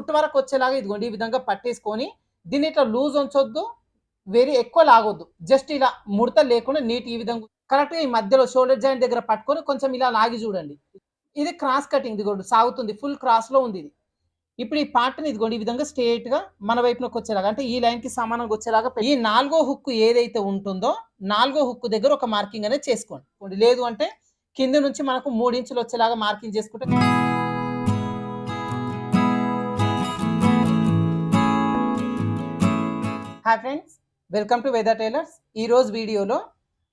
కుట్టు వరకు వచ్చేలాగా ఇదిగోండి ఈ విధంగా పట్టేసుకొని దీన్ని ఇట్లా లూజ్ ఉంచొద్దు వెరీ ఎక్కువ లాగొద్దు. జస్ట్ ఇలా ముడత లేకుండా నీట్ ఈ విధంగా కరెక్ట్గా ఈ మధ్యలో షోల్డర్ జాయింట్ దగ్గర పట్టుకొని కొంచెం ఇలా లాగి చూడండి. ఇది క్రాస్ కటింగ్ ఇదిగోండి సాగుతుంది ఫుల్ క్రాస్లో ఉంది ఇది. ఇప్పుడు ఈ పార్ట్ని ఇదిగోండి ఈ విధంగా స్ట్రేట్గా గా మన వైపునకు వచ్చేలాగా అంటే ఈ లైన్కి సమానంగా వచ్చేలాగా ఈ నాలుగో హుక్ ఏదైతే ఉంటుందో నాలుగో హుక్ దగ్గర ఒక మార్కింగ్ అనేది చేసుకోండి. లేదు అంటే కింద నుంచి మనకు మూడు ఇంచులు వచ్చేలాగా మార్కింగ్ చేసుకుంటే hi friends welcome to weather tailors ఈ రోజు వీడియోలో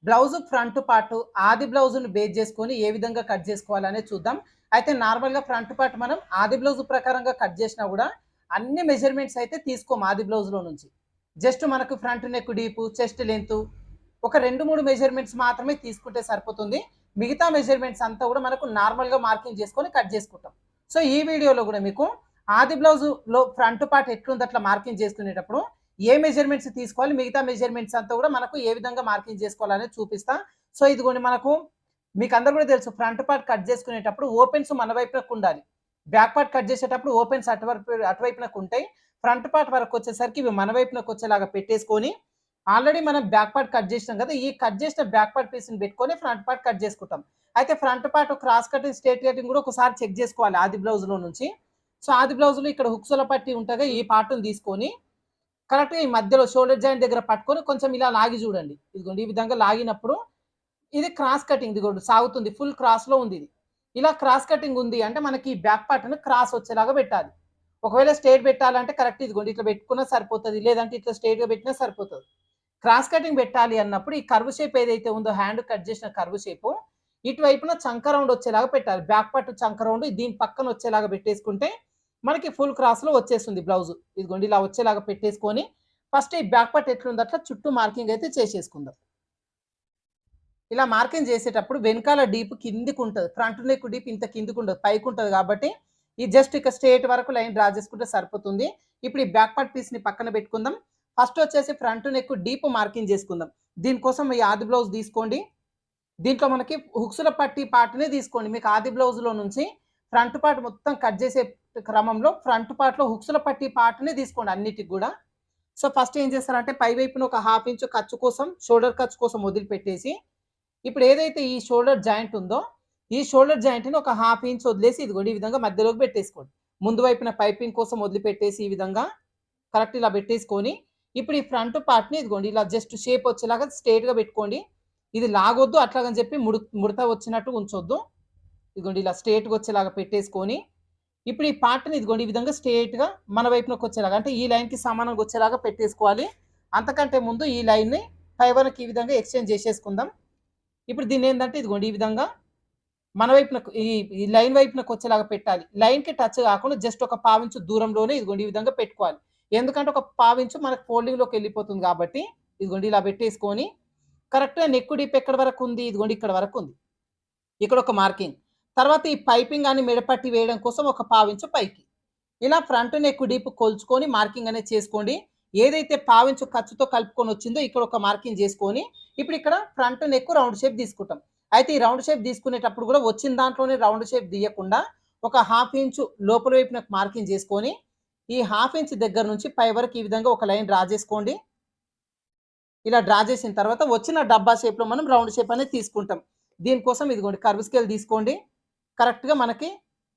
బ్లౌజ్ ఫ్రంట్ పార్ట్ ఆది బ్లౌజ్ను బేస్ చేసుకొని ఏ విధంగా కట్ చేసుకోవాలనేది చూద్దాం. అయితే నార్మల్గా ఫ్రంట్ పార్ట్ మనం ఆది బ్లౌజ్ ప్రకారంగా కట్ చేసినా కూడా అన్ని మెజర్మెంట్స్ అయితే తీసుకోము ఆది బ్లౌజ్లో నుంచి. జస్ట్ మనకు front neck deep chest length ఒక రెండు మూడు మెజర్మెంట్స్ మాత్రమే తీసుకుంటే సరిపోతుంది. మిగతా మెజర్మెంట్స్ అంతా కూడా మనకు నార్మల్గా మార్కింగ్ చేసుకొని కట్ చేసుకుంటాం. సో ఈ వీడియోలో కూడా మీకు ఆది బ్లౌజ్లో ఫ్రంట్ పార్ట్ ఎట్లుంది అట్లా మార్కింగ్ చేసుకునేటప్పుడు ఏ మెజర్మెంట్స్ తీసుకోవాలి మిగతా మెజర్మెంట్స్ అంతా కూడా మనకు ఏ విధంగా మార్కింగ్ చేసుకోవాలనేది చూపిస్తా. సో ఇదిగోండి మనకు మీకు అందరు కూడా తెలుసు ఫ్రంట్ పార్ట్ కట్ చేసుకునేటప్పుడు ఓపెన్స్ మన వైపునకు ఉండాలి. బ్యాక్ పార్ట్ కట్ చేసేటప్పుడు ఓపెన్స్ అటువైపు అటువైపునకు ఉంటాయి. ఫ్రంట్ పార్ట్ వరకు వచ్చేసరికి ఇవి మన వైపునకు వచ్చేలాగా పెట్టేసుకొని ఆల్రెడీ మనం బ్యాక్ పార్ట్ కట్ చేసినాం కదా ఈ కట్ చేసిన బ్యాక్ పార్ట్ పీస్ని పెట్టుకొని ఫ్రంట్ పార్ట్ కట్ చేసుకుంటాం. అయితే front part cross cutting straight cutting కూడా ఒకసారి చెక్ చేసుకోవాలి ఆది బ్లౌజ్లో నుంచి. సో ఆది బ్లౌజ్లో ఇక్కడ హుక్సుల పట్టి ఉంటుందిగా ఈ పార్ట్ని తీసుకొని కరెక్ట్గా ఈ మధ్యలో షోల్డర్ జాయింట్ దగ్గర పట్టుకొని కొంచెం ఇలా లాగి చూడండి. ఇదిగోండి ఈ విధంగా లాగినప్పుడు ఇది క్రాస్ కటింగ్ ఇదిగోండి సాగుతుంది. ఫుల్ క్రాస్లో ఉంది ఇది. ఇలా క్రాస్ కటింగ్ ఉంది అంటే మనకి ఈ బ్యాక్ పార్ట్ను క్రాస్ వచ్చేలాగా పెట్టాలి. ఒకవేళ స్ట్రేట్ పెట్టాలంటే కరెక్ట్ ఇదిగోండి ఇట్లా పెట్టుకున్నా సరిపోతుంది. లేదంటే ఇట్లా స్ట్రేట్గా పెట్టినా సరిపోతుంది. క్రాస్ కటింగ్ పెట్టాలి అన్నప్పుడు ఈ కర్వ్ షేప్ ఏదైతే ఉందో హ్యాండ్ కట్ చేసిన కర్వ్ షేప్ ఇటువైపున చంక రౌండ్ వచ్చేలాగా పెట్టాలి. బ్యాక్ పార్ట్ చంక రౌండ్ దీని పక్కన వచ్చేలాగా పెట్టేసుకుంటే మనకి ఫుల్ క్రాస్లో వచ్చేస్తుంది బ్లౌజ్ ఇదిగోండి ఇలా వచ్చేలాగా పెట్టేసుకొని ఫస్ట్ ఈ బ్యాక్ పార్ట్ ఎట్లుంది అట్లా చుట్టూ మార్కింగ్ అయితే చేసేసుకుందాం. ఇలా మార్కింగ్ చేసేటప్పుడు వెనకాల డీప్ కిందికి ఉంటుంది. ఫ్రంట్ నెక్ డీప్ ఇంత కిందికి ఉండదు. పైకి ఉంటుంది కాబట్టి ఈ జస్ట్ ఇక స్ట్రేట్ వరకు లైన్ డ్రా చేసుకుంటే సరిపోతుంది. ఇప్పుడు ఈ బ్యాక్ పార్ట్ పీస్ని పక్కన పెట్టుకుందాం. ఫస్ట్ వచ్చేసి ఫ్రంట్ నెక్ డీప్ మార్కింగ్ చేసుకుందాం. దీనికోసం ఈ ఆది బ్లౌజ్ తీసుకోండి. దీంట్లో మనకి హుక్సుల పట్టి పార్ట్నే తీసుకోండి. మీకు ఆది బ్లౌజ్లో నుంచి ఫ్రంట్ పార్ట్ మొత్తం కట్ చేసే క్రమంలో ఫ్రంట్ పార్ట్లో హుక్సుల పట్టి పార్ట్ని తీసుకోండి అన్నిటికి కూడా. సో ఫస్ట్ ఏం చేస్తారంటే పై వైపున ఒక హాఫ్ ఇంచు ఖర్చు కోసం షోల్డర్ ఖర్చు కోసం వదిలిపెట్టేసి ఇప్పుడు ఏదైతే ఈ షోల్డర్ జాయింట్ ఉందో ఈ షోల్డర్ జాయింట్ని ఒక హాఫ్ ఇంచ్ వదిలేసి ఇదిగోండి ఈ విధంగా మధ్యలోకి పెట్టేసుకోండి. ముందు వైపున పైపింగ్ కోసం వదిలిపెట్టేసి ఈ విధంగా కరెక్ట్ ఇలా పెట్టేసుకొని ఇప్పుడు ఈ ఫ్రంట్ పార్ట్ని ఇదిగోండి ఇలా జస్ట్ షేప్ వచ్చేలాగా స్ట్రేట్గా పెట్టుకోండి. ఇది లాగొద్దు అట్లాగని చెప్పి ముడు ముడత వచ్చినట్టు ఉంచొద్దు. ఇదిగోండి ఇలా స్ట్రేట్గా వచ్చేలాగా పెట్టేసుకొని ఇప్పుడు ఈ పార్ట్ని ఇదిగోండి ఈ విధంగా స్ట్రేట్గా మన వైపునకు వచ్చేలాగా అంటే ఈ లైన్కి సమానంగా వచ్చేలాగా పెట్టేసుకోవాలి. అంతకంటే ముందు ఈ లైన్ని ఫైబర్కి ఈ విధంగా ఎక్స్చేంజ్ చేసేసుకుందాం. ఇప్పుడు దీన్ని ఏంటంటే ఇదిగోండి ఈ విధంగా మన వైపునకు ఈ ఈ లైన్ వైపునకు వచ్చేలాగా పెట్టాలి. లైన్కి టచ్ కాకుండా జస్ట్ ఒక పావించు దూరంలోనే ఇదిగోండి ఈ విధంగా పెట్టుకోవాలి. ఎందుకంటే ఒక పావించు మనకు ఫోల్డింగ్లోకి వెళ్ళిపోతుంది కాబట్టి ఇదిగోండి ఇలా పెట్టేసుకొని కరెక్ట్గా నెక్ డీప్ ఎక్కడ వరకు ఉంది? ఇదిగోండి ఇక్కడ వరకు ఉంది. ఇక్కడ ఒక మార్కింగ్ తర్వాత ఈ పైపింగ్ అని మెడపట్టి వేయడం కోసం ఒక పావించు పైకి. ఇలా ఫ్రంట్ నెక్ డీప్ కొలుచుకొని మార్కింగ్ అనేది చేసుకోండి. ఏదైతే పావించు ఖర్చుతో కలుపుకొని వచ్చిందో ఇక్కడ ఒక మార్కింగ్ చేసుకొని ఇప్పుడు ఇక్కడ ఫ్రంట్ నెక్ రౌండ్ షేప్ తీసుకుంటాం. అయితే ఈ రౌండ్ షేప్ తీసుకునేటప్పుడు కూడా వచ్చిన దాంట్లోనే రౌండ్ షేప్ తీయకుండా ఒక హాఫ్ ఇంచు లోపల వైపున మార్కింగ్ చేసుకొని ఈ హాఫ్ ఇంచ్ దగ్గర నుంచి పై వరకు ఈ విధంగా ఒక లైన్ డ్రా చేసుకోండి. ఇలా డ్రా చేసిన తర్వాత వచ్చిన డబ్బా షేప్లో మనం రౌండ్ షేప్ అనేది తీసుకుంటాం. దీనికోసం ఇదిగోండి కర్వ్ స్కేల్ తీసుకోండి. కరెక్ట్గా మనకి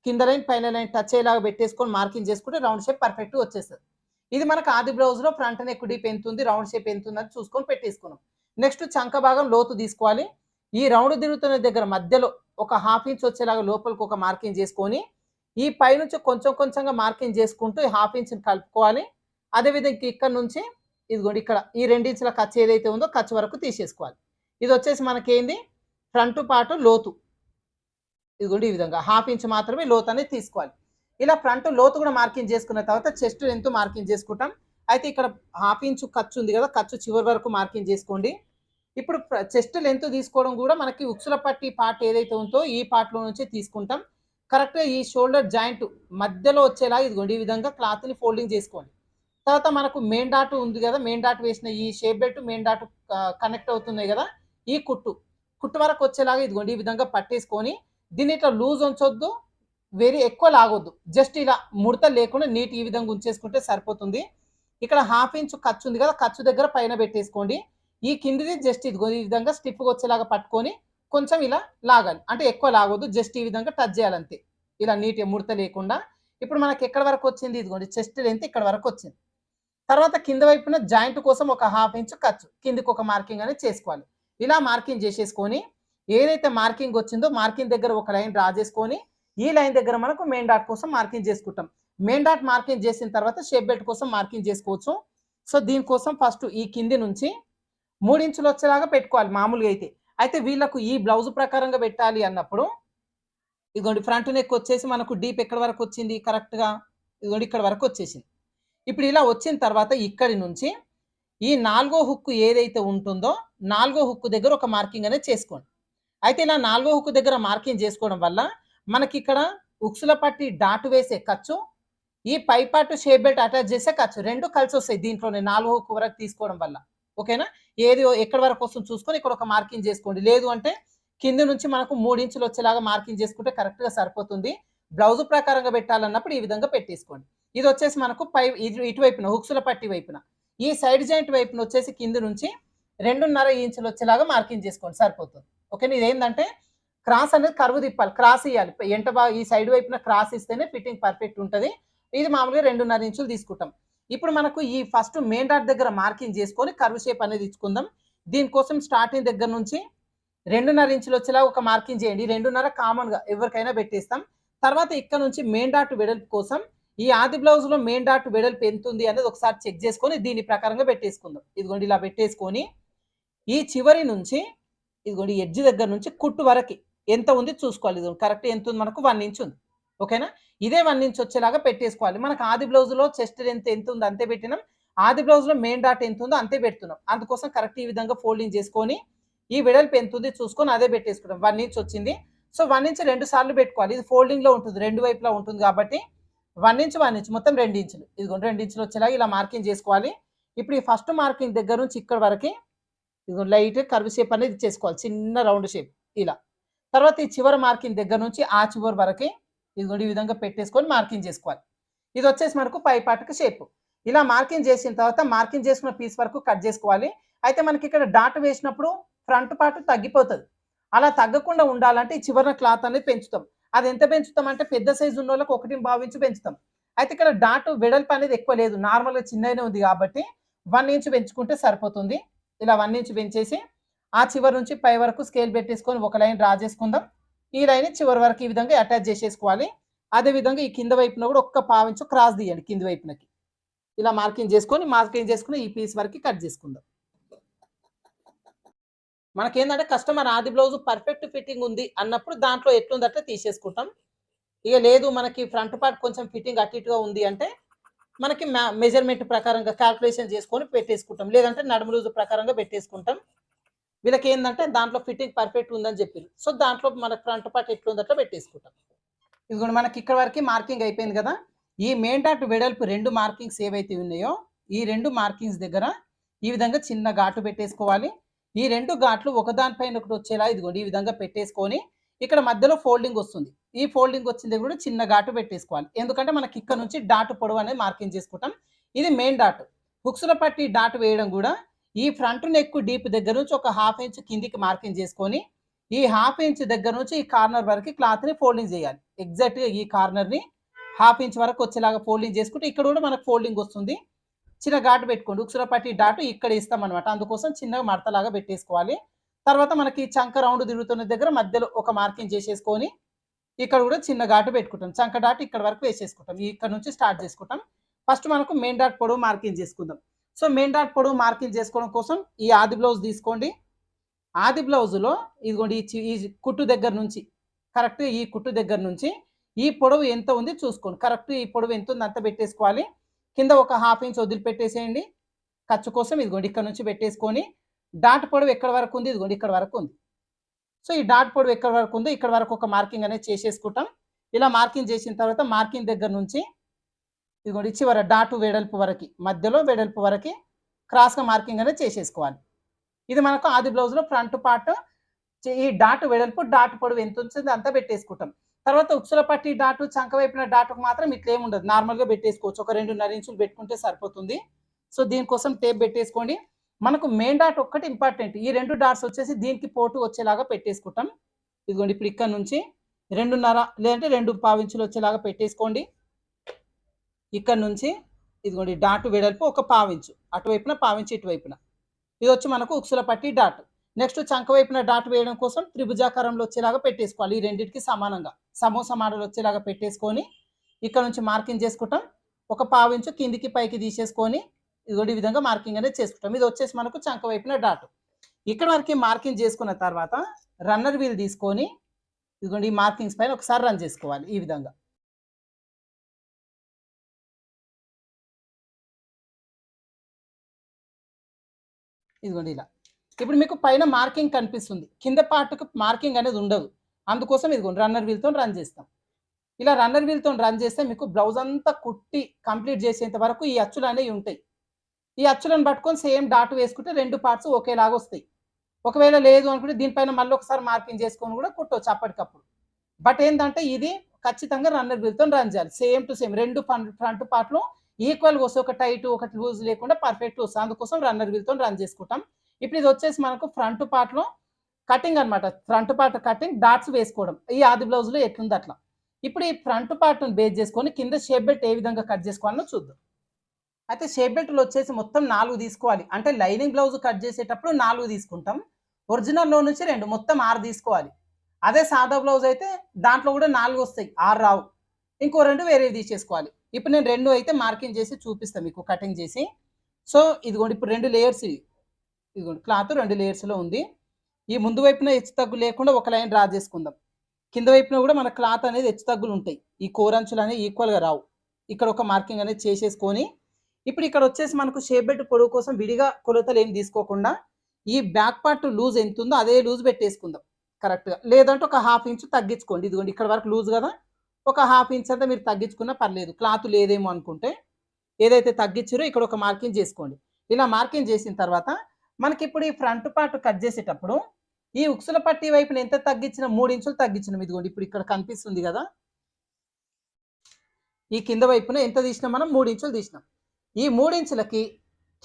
కింద లైన్ పైన లైన్ టచ్ అయ్యేలాగా పెట్టేసుకొని మార్కింగ్ చేసుకుంటే రౌండ్ షేప్ పర్ఫెక్ట్గా వచ్చేస్తుంది. ఇది మనకు ఆది బ్లౌజ్లో ఫ్రంట్ నెక్ డీప్ ఎంత ఉంది రౌండ్ షేప్ ఎంత ఉంది అని చూసుకొని పెట్టేసుకున్నాం. నెక్స్ట్ చంక భాగం లోతు తీసుకోవాలి. ఈ రౌండ్ తిరుగుతున్న దగ్గర మధ్యలో ఒక హాఫ్ ఇంచ్ వచ్చేలాగా లోపలికి ఒక మార్కింగ్ చేసుకొని ఈ పైనుంచి కొంచెం కొంచెంగా మార్కింగ్ చేసుకుంటూ ఈ హాఫ్ ఇంచ్ని కలుపుకోవాలి. అదేవిధంగా ఇక్కడ నుంచి ఇదిగోండి ఇక్కడ ఈ రెండించుల ఖర్చు ఏదైతే ఉందో ఖర్చు వరకు తీసేసుకోవాలి. ఇది వచ్చేసి మనకేంది? ఫ్రంట్ పాటు లోతు. ఇదిగోండి ఈ విధంగా. హాఫ్ ఇంచ్ మాత్రమే లోతు అనేది తీసుకోవాలి. ఇలా ఫ్రంట్ లోతు కూడా మార్కింగ్ చేసుకున్న తర్వాత చెస్ట్ లెంత్ మార్కింగ్ చేసుకుంటాం. అయితే ఇక్కడ హాఫ్ ఇంచు ఖర్చు ఉంది కదా ఖర్చు చివరి వరకు మార్కింగ్ చేసుకోండి. ఇప్పుడు చెస్ట్ లెంత్ తీసుకోవడం కూడా మనకి ఉక్సుల పట్టి పార్ట్ ఏదైతే ఉందో ఈ పార్ట్లో నుంచి తీసుకుంటాం. కరెక్ట్గా ఈ షోల్డర్ జాయింట్ మధ్యలో వచ్చేలా ఇదిగోండి ఈ విధంగా క్లాత్ని ఫోల్డింగ్ చేసుకోండి. తర్వాత మనకు మెయిన్ డాట్ ఉంది కదా మెయిన్ డాట్ వేసిన ఈ shape belt main dot connect అవుతున్నాయి కదా ఈ కుట్టు. కుట్టు వరకు వచ్చేలాగా ఇదిగోండి ఈ విధంగా పట్టేసుకొని దీన్ని ఇట్లా లూజ్ ఉంచొద్దు వెరీ ఎక్కువ లాగొద్దు. జస్ట్ ఇలా ముడత లేకుండా నీట్ ఈ విధంగా ఉంచేసుకుంటే సరిపోతుంది. ఇక్కడ హాఫ్ ఇంచ్ ఖర్చు ఉంది కదా ఖర్చు దగ్గర పైన పెట్టేసుకోండి. ఈ కిందిది జస్ట్ ఇదిగో ఈ విధంగా స్టిఫ్గా వచ్చేలాగా పట్టుకొని కొంచెం ఇలా లాగాలి. అంటే ఎక్కువ లాగొద్దు జస్ట్ ఈ విధంగా టచ్ చేయాలంతే ఇలా నీట్ ముడత లేకుండా. ఇప్పుడు మనకి ఎక్కడ వరకు వచ్చింది ఇదిగోండి చెస్ట్ లెంత్ ఇక్కడ వరకు వచ్చింది. తర్వాత కింద వైపున జాయింట్ కోసం ఒక హాఫ్ ఇంచ్ ఖర్చు కిందికి ఒక మార్కింగ్ అనేది చేసుకోవాలి. ఇలా మార్కింగ్ చేసేసుకొని ఏదైతే మార్కింగ్ వచ్చిందో మార్కింగ్ దగ్గర ఒక లైన్ డ్రా చేసుకొని ఈ లైన్ దగ్గర మనకు మెయిన్ డాట్ కోసం మార్కింగ్ చేసుకుంటాం. మెయిన్ డాట్ మార్కింగ్ చేసిన తర్వాత షేప్ బెల్ట్ కోసం మార్కింగ్ చేసుకోవచ్చు. సో దీనికోసం ఫస్ట్ ఈ కింది నుంచి మూడు ఇంచులు వచ్చేలాగా పెట్టుకోవాలి మామూలుగా అయితే. అయితే వీళ్ళకు ఈ బ్లౌజ్ ప్రకారంగా పెట్టాలి అన్నప్పుడు ఇదిగోండి ఫ్రంట్ నెక్ వచ్చేసి మనకు డీప్ ఎక్కడ వరకు వచ్చింది? కరెక్ట్గా ఇదిగోండి ఇక్కడ వరకు వచ్చేసింది. ఇప్పుడు ఇలా వచ్చిన తర్వాత ఇక్కడి నుంచి ఈ నాలుగో హుక్కు ఏదైతే ఉంటుందో నాలుగో హుక్ దగ్గర ఒక మార్కింగ్ అనేది చేసుకోండి. అయితే ఇలా నాలుగో హుక్కు దగ్గర మార్కింగ్ చేసుకోవడం వల్ల మనకి ఇక్కడ ఉక్సుల పట్టి డాట్ వేసే ఖర్చు ఈ పై షేప్ బెల్ట్ అటాచ్ చేసే ఖర్చు రెండు కలిసి వస్తాయి దీంట్లోనే నాలుగో హుక్కు వరకు తీసుకోవడం వల్ల. ఓకేనా? ఏది ఎక్కడి వరకు వస్తుంది చూసుకొని ఇక్కడ ఒక మార్కింగ్ చేసుకోండి. లేదు అంటే కింద నుంచి మనకు మూడు ఇంచులు వచ్చేలాగా మార్కింగ్ చేసుకుంటే కరెక్ట్గా సరిపోతుంది. బ్లౌజ్ ప్రకారంగా పెట్టాలన్నప్పుడు ఈ విధంగా పెట్టేసుకోండి. ఇది వచ్చేసి మనకు పై ఇటు ఇటువైపున హుక్సుల పట్టి వైపున. ఈ సైడ్ జాయింట్ వైపున వచ్చేసి కింద నుంచి రెండున్నర ఇంచులు వచ్చేలాగా మార్కింగ్ చేసుకోండి. సరిపోతుంది. ఓకేనా ఇది ఏంటంటే క్రాస్ అనేది కరువు తిప్పాలి క్రాస్ ఇవ్వాలి ఎంట ఈ సైడ్ వైపున క్రాస్ ఇస్తేనే ఫిట్టింగ్ పర్ఫెక్ట్ ఉంటుంది. ఇది మామూలుగా రెండున్నర ఇంచులు తీసుకుంటాం. ఇప్పుడు మనకు ఈ ఫస్ట్ మెయిన్ డాట్ దగ్గర మార్కింగ్ చేసుకొని కరువు షేప్ అనేది ఇచ్చుకుందాం. దీనికోసం స్టార్టింగ్ దగ్గర నుంచి రెండున్నర ఇంచులు వచ్చేలా ఒక మార్కింగ్ చేయండి. రెండున్నర కామన్గా ఎవరికైనా పెట్టేస్తాం. తర్వాత ఇక్కడ నుంచి మెయిన్ డాట్ వెడల్పు కోసం ఈ ఆది బ్లౌజ్లో మెయిన్ డాట్ వెడల్పు ఎంత ఉంది అనేది ఒకసారి చెక్ చేసుకొని దీని ప్రకారంగా పెట్టేసుకుందాం. ఇదిగోండి ఇలా పెట్టేసుకొని ఈ చివరి నుంచి ఇదిగోండి ఎడ్జ్ దగ్గర నుంచి కుట్టు వరకు ఎంత ఉంది చూసుకోవాలి. ఇది కరెక్ట్ ఎంత ఉంది? మనకు వన్ ఇంచ్ ఉంది. ఓకేనా? ఇదే వన్ ఇంచ్ వచ్చేలాగా పెట్టేసుకోవాలి. మనకు ఆది బ్లౌజ్లో చెస్ట్ ఎంత ఎంత ఉంది అంతే పెట్టినాం. ఆది బ్లౌజ్లో మెయిన్ డాట్ ఎంత ఉందో అంతే పెడుతున్నాం. అందుకోసం కరెక్ట్ ఈ విధంగా ఫోల్డింగ్ చేసుకొని ఈ వెడల్పు ఎంత ఉంది చూసుకొని అదే పెట్టేసుకుంటాం. వన్ ఇంచ్ వచ్చింది. సో వన్ ఇంచ్ రెండు సార్లు పెట్టుకోవాలి. ఇది ఫోల్డింగ్లో ఉంటుంది. రెండు వైపులా ఉంటుంది కాబట్టి వన్ ఇంచ్ వన్ ఇంచ్ మొత్తం రెండు ఇంచులు. ఇదిగోండి రెండు ఇంచులు వచ్చేలాగా ఇలా మార్కింగ్ చేసుకోవాలి. ఇప్పుడు ఈ ఫస్ట్ మార్కింగ్ దగ్గర నుంచి ఇక్కడ వరకు ఇదిగో లైట్ కర్వ్ షేప్ అనేది చేసుకోవాలి చిన్న రౌండ్ షేప్ ఇలా. తర్వాత ఈ చివరి మార్కింగ్ దగ్గర నుంచి ఆ చివరి వరకు ఇదిగోండి ఈ విధంగా పెట్టేసుకొని మార్కింగ్ చేసుకోవాలి. ఇది వచ్చేసి మనకు పై పాటకు షేప్. ఇలా మార్కింగ్ చేసిన తర్వాత మార్కింగ్ చేసుకున్న పీస్ వరకు కట్ చేసుకోవాలి. అయితే మనకి ఇక్కడ డాట్ వేసినప్పుడు ఫ్రంట్ పార్ట్ తగ్గిపోతుంది. అలా తగ్గకుండా ఉండాలంటే ఈ చివరిన క్లాత్ అనేది పెంచుతాం. అది ఎంత పెంచుతాం అంటే పెద్ద సైజు ఉన్న వాళ్ళకి ఒకటి భావించి పెంచుతాం. అయితే ఇక్కడ డాట్ వెడల్పు అనేది ఎక్కువ లేదు. నార్మల్గా చిన్నగానే ఉంది కాబట్టి వన్ ఇంచ్ పెంచుకుంటే సరిపోతుంది. ఇలా వన్ ఇంచ్ పెంచేసి ఆ చివరి నుంచి పై వరకు స్కేల్ పెట్టేసుకొని ఒక లైన్ డ్రా చేసుకుందాం. ఈ లైన్ చివరి వరకు ఈ విధంగా అటాచ్ చేసేసుకోవాలి. అదే విధంగా ఈ కింద వైపున కూడా ఒక్క పావించు క్రాస్ తీయండి కింది వైపునకి. ఇలా మార్కింగ్ చేసుకొని మార్కింగ్ చేసుకుని ఈ పీస్ వరకు కట్ చేసుకుందాం. మనకేంటంటే కస్టమర్ ఆది బ్లౌజ్ పర్ఫెక్ట్ ఫిట్టింగ్ ఉంది అన్నప్పుడు దాంట్లో ఎట్లుందట్లా తీసేసుకుంటాం. ఇక లేదు మనకి ఫ్రంట్ పార్ట్ కొంచెం ఫిట్టింగ్ అటు ఇటుగా ఉంది అంటే మనకి మెజర్మెంట్ ప్రకారంగా క్యాల్కులేషన్ చేసుకొని పెట్టేసుకుంటాం. లేదంటే నడుము రోజు ప్రకారంగా పెట్టేసుకుంటాం. వీళ్ళకి ఏంటంటే దాంట్లో ఫిట్టింగ్ పర్ఫెక్ట్ ఉందని చెప్పారు సో దాంట్లో మనకి ఫ్రంట్ పార్ట్ ఎట్లుంది అట్లా పెట్టేసుకుంటాం. ఇదిగోండి మనకి ఇక్కడ వరకు మార్కింగ్ అయిపోయింది కదా. ఈ మెయిన్ డాట్ వెడల్పు రెండు మార్కింగ్స్ ఏవైతే ఉన్నాయో ఈ రెండు మార్కింగ్స్ దగ్గర ఈ విధంగా చిన్న ఘాటు పెట్టేసుకోవాలి. ఈ రెండు ఘాట్లు ఒకదానిపైన ఒకటి వచ్చేలా ఇదిగోండి ఈ విధంగా పెట్టేసుకొని ఇక్కడ మధ్యలో ఫోల్డింగ్ వస్తుంది. ఈ ఫోల్డింగ్ వచ్చిన దగ్గర కూడా చిన్న ఘాటు పెట్టేసుకోవాలి. ఎందుకంటే మనకి ఇక్కడ నుంచి డాట్ పొడవు అనేది మార్కింగ్ చేసుకుంటాం. ఇది మెయిన్ డాట్. హుక్స్లో పట్టి డాట్ వేయడం కూడా ఈ ఫ్రంట్ నెక్ డీప్ దగ్గర నుంచి ఒక హాఫ్ ఇంచ్ కిందికి మార్కింగ్ చేసుకొని ఈ హాఫ్ ఇంచ్ దగ్గర నుంచి ఈ కార్నర్ వరకు క్లాత్ని ఫోల్డింగ్ చేయాలి. ఎగ్జాక్ట్గా ఈ కార్నర్ని హాఫ్ ఇంచ్ వరకు వచ్చేలాగా ఫోల్డింగ్ చేసుకుంటే ఇక్కడ కూడా మనకు ఫోల్డింగ్ వస్తుంది. చిన్న ఘాటు పెట్టుకోండి. ఉక్సుల పట్టి డాటు ఇక్కడ ఇస్తాం అనమాట అందుకోసం చిన్నగా మడతలాగా పెట్టేసుకోవాలి. తర్వాత మనకి చంక రౌండ్ తిరుగుతున్న దగ్గర మధ్యలో ఒక మార్కింగ్ చేసేసుకొని ఇక్కడ కూడా చిన్న ఘాటు పెట్టుకుంటాం చంక డాట్ ఇక్కడ వరకు వేసేసుకుంటాం ఇక్కడ నుంచి స్టార్ట్ చేసుకుంటాం. ఫస్ట్ మనకు మెయిన్ డాట్ పొడవు మార్కింగ్ చేసుకుందాం. సో మెయిన్ డాట్ పొడవు మార్కింగ్ చేసుకోవడం కోసం ఈ ఆది బ్లౌజ్ తీసుకోండి. ఆది బ్లౌజులో ఇదిగోండి ఈ ఈ కుట్టు దగ్గర నుంచి కరెక్ట్ ఈ కుట్టు దగ్గర నుంచి ఈ పొడవు ఎంత ఉంది చూసుకోండి. కరెక్ట్ ఈ పొడవు ఎంత ఉంది అంత పెట్టేసుకోవాలి. కింద ఒక హాఫ్ ఇంచ్ వదిలిపెట్టేసేయండి. ఖర్చు కోసం ఇదిగోండి ఇక్కడ నుంచి పెట్టేసుకొని డాట్ పొడవు ఎక్కడ వరకు ఉంది? ఇదిగోండి ఇక్కడ వరకు ఉంది. సో ఈ డాట్ పొడవు ఎక్కడ వరకు ఉందో ఇక్కడ వరకు ఒక మార్కింగ్ అనేది చేసేసుకుంటాం. ఇలా మార్కింగ్ చేసిన తర్వాత మార్కింగ్ దగ్గర నుంచి ఇదిగోండి చివర డాటు వెడల్పు వరకు మధ్యలో వెడల్పు వరకు క్రాస్గా మార్కింగ్ అనేది చేసేసుకోవాలి. ఇది మనకు ఆది బ్లౌజ్లో ఫ్రంట్ పార్ట్ ఈ డాటు వెడల్పు డాట్ పొడవు ఎంత ఉంటుందో అంతా పెట్టేసుకుంటాం. తర్వాత ఉక్సుల పట్టి డాటు చంక వైపున డాటుకు మాత్రం ఇట్లా ఏమి ఉండదు నార్మల్గా పెట్టేసుకోవచ్చు. ఒక రెండున్నర ఇంచులు పెట్టుకుంటే సరిపోతుంది. సో దీనికోసం టేప్ పెట్టేసుకోండి. మనకు మెయిన్ డాట్ ఒక్కటి ఇంపార్టెంట్ ఈ రెండు డాట్స్ వచ్చేసి దీనికి పోటు వచ్చేలాగా పెట్టేసుకుంటాం. ఇదిగోండి ఇప్పుడు ఇక్కడ నుంచి రెండున్నర లేదంటే రెండు పావించులు వచ్చేలాగా పెట్టేసుకోండి. ఇక్కడ నుంచి ఇదిగోండి డాట్ వెడల్పు ఒక పావించు. అటువైపున పావించు ఇటువైపున. ఇది వచ్చి మనకు ఉక్సుల పట్టి డాట్ నెక్స్ట్ చంక వైపున డాట్ వేయడం కోసం త్రిభుజాకారంలో వచ్చేలాగా పెట్టేసుకోవాలి. ఈ రెండింటికి సమానంగా. సమోసా మోడల్ వచ్చేలాగా పెట్టేసుకొని ఇక్కడ నుంచి మార్కింగ్ చేసుకుంటాం. ఒక పావించు కిందికి పైకి తీసేసుకొని ఇదిగోండి ఈ విధంగా మార్కింగ్ అనేది చేసుకుంటాం. ఇది వచ్చేసి మనకు చంక వైపున డాట్ ఇక్కడ వరకు మార్కింగ్ చేసుకున్న తర్వాత రన్నర్ వీల్ తీసుకొని ఇదిగోండి ఈ మార్కింగ్స్ పైన ఒకసారి రన్ చేసుకోవాలి ఈ విధంగా. ఇదిగోండి ఇలా. ఇప్పుడు మీకు పైన మార్కింగ్ కనిపిస్తుంది. కింద పార్ట్కు మార్కింగ్ అనేది ఉండదు. అందుకోసం ఇదిగోండి రన్నర్ వీల్తో రన్ చేస్తాం. ఇలా రన్నర్ వీల్తో రన్ చేస్తే మీకు బ్లౌజ్ అంతా కుట్టి కంప్లీట్ చేసేంత వరకు ఈ అచ్చులు అనేవి ఉంటాయి. ఈ అచ్చులను పట్టుకొని సేమ్ డాట్ వేసుకుంటే రెండు పార్ట్స్ ఒకేలాగా వస్తాయి. ఒకవేళ లేదు అనుకుంటే దీనిపైన మళ్ళీ ఒకసారి మార్కింగ్ చేసుకొని కూడా కుట్టవచ్చు అప్పటికప్పుడు. బట్ ఏంటంటే ఇది ఖచ్చితంగా రన్నర్ బిల్తో రన్ చేయాలి. సేమ్ టు సేమ్ రెండు ఫ్రంట్ పార్ట్లో ఈక్వల్గా వస్తే ఒక టైట్ ఒకటి లూజ్ లేకుండా పర్ఫెక్ట్ వస్తుంది. అందుకోసం రన్నర్ బిల్తో రన్ చేసుకుంటాం. ఇప్పుడు ఇది వచ్చేసి మనకు ఫ్రంట్ పార్ట్లో కటింగ్ అనమాట ఫ్రంట్ పార్ట్ కటింగ్ డాట్స్ వేసుకోవడం. ఈ ఆది బ్లౌజ్లో ఎట్లుంది అట్లా. ఇప్పుడు ఈ ఫ్రంట్ పార్ట్ను బేస్ చేసుకొని కింద షేప్ బెల్ట్ ఏ విధంగా కట్ చేసుకోవాలో చూద్దాం. అయితే షేప్ బెల్ట్లు వచ్చేసి మొత్తం నాలుగు తీసుకోవాలి. అంటే లైనింగ్ బ్లౌజ్ కట్ చేసేటప్పుడు నాలుగు తీసుకుంటాం. ఒరిజినల్లో నుంచి రెండు మొత్తం ఆరు తీసుకోవాలి. అదే సాదా బ్లౌజ్ అయితే దాంట్లో కూడా నాలుగు వస్తాయి ఆరు రావు. ఇంకో రెండు వేరే తీసేసుకోవాలి. ఇప్పుడు నేను రెండు అయితే మార్కింగ్ చేసి చూపిస్తాను మీకు కటింగ్ చేసి. సో ఇదిగోండి ఇప్పుడు రెండు లేయర్స్ ఇదిగోండి క్లాత్ రెండు లేయర్స్లో ఉంది. ఈ ముందు వైపున హెచ్చు తగ్గు లేకుండా ఒక లైన్ డ్రా చేసుకుందాం. కింద వైపున కూడా మన క్లాత్ అనేది హెచ్చు తగ్గులు ఉంటాయి. ఈ కోరంచులు అనేవి ఈక్వల్గా రావు. ఇక్కడ ఒక మార్కింగ్ అనేది చేసేసుకొని ఇప్పుడు ఇక్కడ వచ్చేసి మనకు షేప్ బెల్ట్ పొడవు కోసం విడిగా కొలతలు ఏం తీసుకోకుండా ఈ బ్యాక్ పార్ట్ లూజ్ ఎంత ఉందో అదే లూజ్ పెట్టేసుకుందాం. కరెక్ట్గా లేదంటే ఒక హాఫ్ ఇంచ్ తగ్గించుకోండి. ఇదిగోండి ఇక్కడ వరకు లూజ్ కదా. ఒక హాఫ్ ఇంచ్ అంతా మీరు తగ్గించుకున్నా పర్లేదు. క్లాత్ లేదేమో అనుకుంటే ఏదైతే తగ్గించారో ఇక్కడ ఒక మార్కింగ్ చేసుకోండి. ఇలా మార్కింగ్ చేసిన తర్వాత మనకి ఇప్పుడు ఈ ఫ్రంట్ పార్ట్ కట్ చేసేటప్పుడు ఈ ఉక్సుల పట్టి వైపున ఎంత తగ్గించిన మూడు ఇంచులు తగ్గించినాం. ఇదిగోండి ఇప్పుడు ఇక్కడ కనిపిస్తుంది కదా. ఈ కింద వైపున ఎంత తీసినాం మనం? మూడు ఇంచులు తీసినాం. ఈ మూడు ఇంచులకి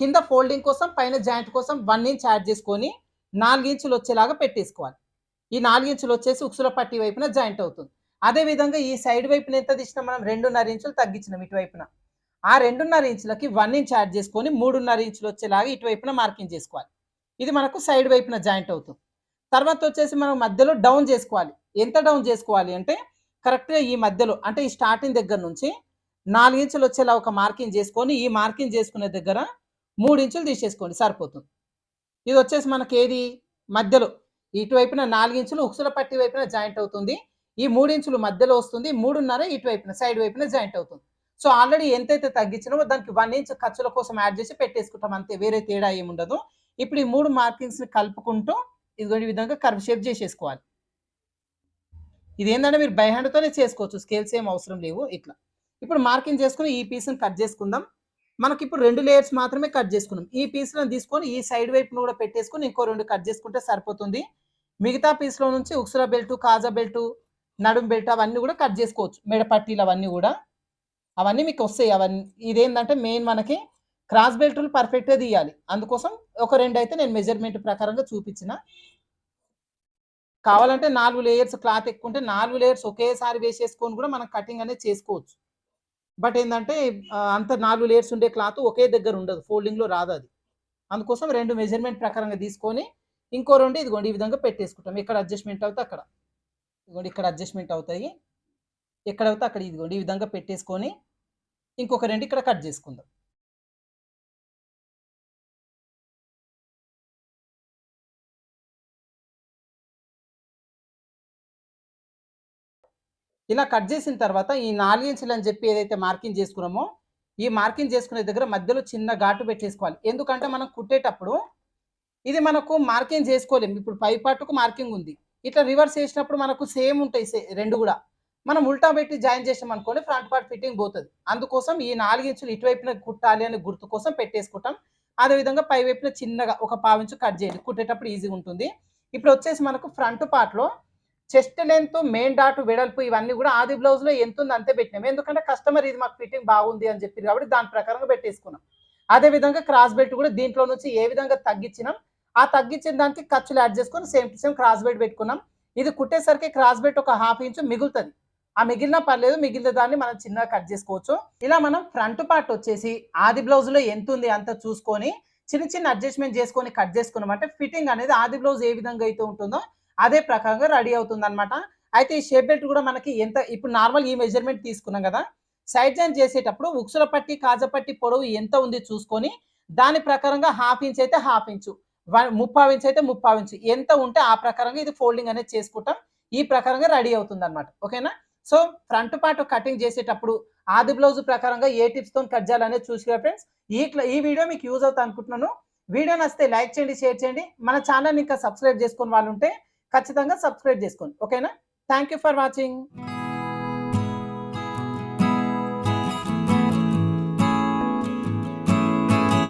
కింద ఫోల్డింగ్ కోసం పైన జాయింట్ కోసం వన్ ఇంచ్ యాడ్ చేసుకొని నాలుగు ఇంచులు వచ్చేలాగా పెట్టేసుకోవాలి. ఈ నాలుగించులు వచ్చేసి ఉక్సుల పట్టి వైపున జాయింట్ అవుతుంది. అదే విధంగా ఈ సైడ్ వైపున ఎంత తీసినా మనం రెండున్నర ఇంచులు తగ్గించినాం ఇటువైపున. ఆ రెండున్నర ఇంచులకి వన్ ఇంచ్ యాడ్ చేసుకొని మూడున్నర ఇంచులు వచ్చేలాగా ఇటువైపున మార్కింగ్ చేసుకోవాలి. ఇది మనకు సైడ్ వైపున జాయింట్ అవుతుంది. తర్వాత వచ్చేసి మనం మధ్యలో డౌన్ చేసుకోవాలి. ఎంత డౌన్ చేసుకోవాలి అంటే కరెక్ట్గా ఈ మధ్యలో అంటే ఈ స్టార్టింగ్ దగ్గర నుంచి నాలుగు ఇంచులు వచ్చేలా ఒక మార్కింగ్ చేసుకొని ఈ మార్కింగ్ చేసుకునే దగ్గర మూడు ఇంచులు తీసేసుకోండి సరిపోతుంది. ఇది వచ్చేసి మనకి ఏది? మధ్యలో. ఇటువైపున నాలుగు ఇంచులు ఉక్సుల పట్టి వైపున జాయింట్ అవుతుంది. ఈ మూడు ఇంచులు మధ్యలో వస్తుంది మూడున్నర ఇటువైపున సైడ్ వైపున జాయింట్ అవుతుంది. సో ఆల్రెడీ ఎంతైతే తగ్గించినామో దానికి వన్ ఇంచ్ ఖర్చుల కోసం యాడ్ చేసి పెట్టేసుకుంటాం అంతే వేరే తేడా ఏముండదు ఇప్పుడు ఈ మూడు మార్కింగ్స్ని కలుపుకుంటూ ఇది విధంగా కర్వ్ షేప్ చేసేసుకోవాలి. ఇది ఏంటంటే మీరు బై హ్యాండ్తోనే చేసుకోవచ్చు స్కేల్స్ ఏం అవసరం లేవు ఇట్లా. ఇప్పుడు మార్కింగ్ చేసుకుని ఈ పీస్ని కట్ చేసుకుందాం. మనకి ఇప్పుడు రెండు లేయర్స్ మాత్రమే కట్ చేసుకున్నాం. ఈ పీస్లను తీసుకొని ఈ సైడ్ వైపును కూడా పెట్టేసుకొని ఇంకో రెండు కట్ చేసుకుంటే సరిపోతుంది. మిగతా పీస్లో నుంచి ఉక్సుల బెల్ట్ కాజా బెల్ట్ నడుం బెల్ట్ అవన్నీ కూడా కట్ చేసుకోవచ్చు. మెడపట్టీలు అవన్నీ కూడా. అవన్నీ మీకు వస్తాయి. అవన్నీ ఇదేంటంటే మెయిన్ మనకి క్రాస్ బెల్ట్లు పర్ఫెక్ట్గా తీయాలి. అందుకోసం ఒక రెండు అయితే నేను మెజర్మెంట్ ప్రకారంగా చూపించిన. కావాలంటే నాలుగు లేయర్స్ క్లాత్ ఎక్కువ ఉంటే నాలుగు లేయర్స్ ఒకేసారి వేసేసుకొని కూడా మనం కటింగ్ అనేది చేసుకోవచ్చు. బట్ ఏంటంటే అంత నాలుగు లేయర్స్ ఉండే క్లాత్ ఒకే దగ్గర ఉండదు ఫోల్డింగ్లో రాదు అది. అందుకోసం రెండు మెజర్మెంట్ ప్రకారంగా తీసుకొని ఇంకో రెండు ఇదిగోండి ఈ విధంగా పెట్టేసుకుంటాం. ఎక్కడ అడ్జస్ట్మెంట్ అవుతుంది అక్కడ. ఇదిగోండి ఇక్కడ అడ్జస్ట్మెంట్ అవుతాయి. ఎక్కడ అక్కడ ఇదిగోండి ఈ విధంగా పెట్టేసుకొని ఇంకొక రెండు ఇక్కడ కట్ చేసుకుందాం. ఇలా కట్ చేసిన తర్వాత ఈ నాలుగు ఇంచులు అని చెప్పి ఏదైతే మార్కింగ్ చేసుకున్నామో ఈ మార్కింగ్ చేసుకునే దగ్గర మధ్యలో చిన్న ఘాటు పెట్టేసుకోవాలి. ఎందుకంటే మనం కుట్టేటప్పుడు ఇది మనకు మార్కింగ్ చేసుకోలేము ఇప్పుడు పై పాటుకు మార్కింగ్ ఉంది. ఇట్లా రివర్స్ చేసినప్పుడు మనకు సేమ్ ఉంటాయి రెండు కూడా. మనం ఉల్టా పెట్టి జాయిన్ చేసాం అనుకోండి ఫ్రంట్ పార్ట్ ఫిట్టింగ్ పోతుంది. అందుకోసం ఈ నాలుగు ఇంచులు ఇటువైపున కుట్టాలి అనే గుర్తు కోసం పెట్టేసుకుంటాం. అదేవిధంగా పై వైపున చిన్నగా ఒక పావించు కట్ చేయండి. కుట్టేటప్పుడు ఈజీగా ఉంటుంది. ఇప్పుడు వచ్చేసి మనకు ఫ్రంట్ పార్ట్లో చెస్ట్ లెంత్ మెయిన్ డాట్ వెడల్పు ఇవన్నీ కూడా ఆది బ్లౌజ్లో ఎంత ఉంది అంతే పెట్టినాం. ఎందుకంటే కస్టమర్ ఇది మాకు ఫిట్టింగ్ బాగుంది అని చెప్పారు కాబట్టి దాని ప్రకారంగా పెట్టేసుకున్నాం. అదే విధంగా క్రాస్ బెల్ట్ కూడా దీంట్లో నుంచి ఏ విధంగా తగ్గించినాం ఆ తగ్గించిన దానికి ఖర్చులు యాడ్ చేసుకొని same to same cross belt పెట్టుకున్నాం. ఇది కుట్టేసరికి క్రాస్ బెల్ట్ ఒక హాఫ్ ఇంచు మిగులుతుంది. ఆ మిగిలిన పర్లేదు మిగిలిన దాన్ని మనం చిన్నగా కట్ చేసుకోవచ్చు. ఇలా మనం ఫ్రంట్ పార్ట్ వచ్చేసి ఆది బ్లౌజ్లో ఎంత ఉంది అంత చూసుకొని చిన్న చిన్న అడ్జస్ట్మెంట్ చేసుకొని కట్ చేసుకున్నాం. అంటే ఫిట్టింగ్ అనేది ఆది బ్లౌజ్ ఏ విధంగా అయితే ఉంటుందో అదే ప్రకారంగా రెడీ అవుతుంది అనమాట అయితే ఈ షేప్ బెల్ట్ కూడా మనకి ఎంత ఇప్పుడు నార్మల్ ఈ మెజర్మెంట్ తీసుకున్నాం కదా సైడ్ జాయిన్ చేసేటప్పుడు ఉక్సుల పట్టి కాజా పట్టి పొడవు ఎంత ఉంది చూసుకొని దాని ప్రకారంగా హాఫ్ ఇంచ్ అయితే హాఫ్ ఇంచు వన్ ముప్పావు ఇంచ్ అయితే ముప్పావు ఇంచు ఎంత ఉంటే ఆ ప్రకారంగా ఇది ఫోల్డింగ్ అనేది చేసుకుంటాం ఈ ప్రకారంగా రెడీ అవుతుంది అనమాట ఓకేనా? సో ఫ్రంట్ పార్ట్ కటింగ్ చేసేటప్పుడు ఆది బ్లౌజ్ ప్రకారంగా ఏ టిప్స్తో కట్ చేయాలనేది చూసిగా ఫ్రెండ్స్. ఈ ఈ వీడియో మీకు యూజ్ అవుతా అనుకుంటున్నాను. వీడియో నచ్చితే లైక్ చేయండి షేర్ చేయండి. మన ఛానల్ ఇంకా సబ్స్క్రైబ్ చేసుకుని వాళ్ళు ఉంటే ఖచ్చితంగా సబ్స్క్రైబ్ చేసుకోండి. ఓకేనా? Thank you for watching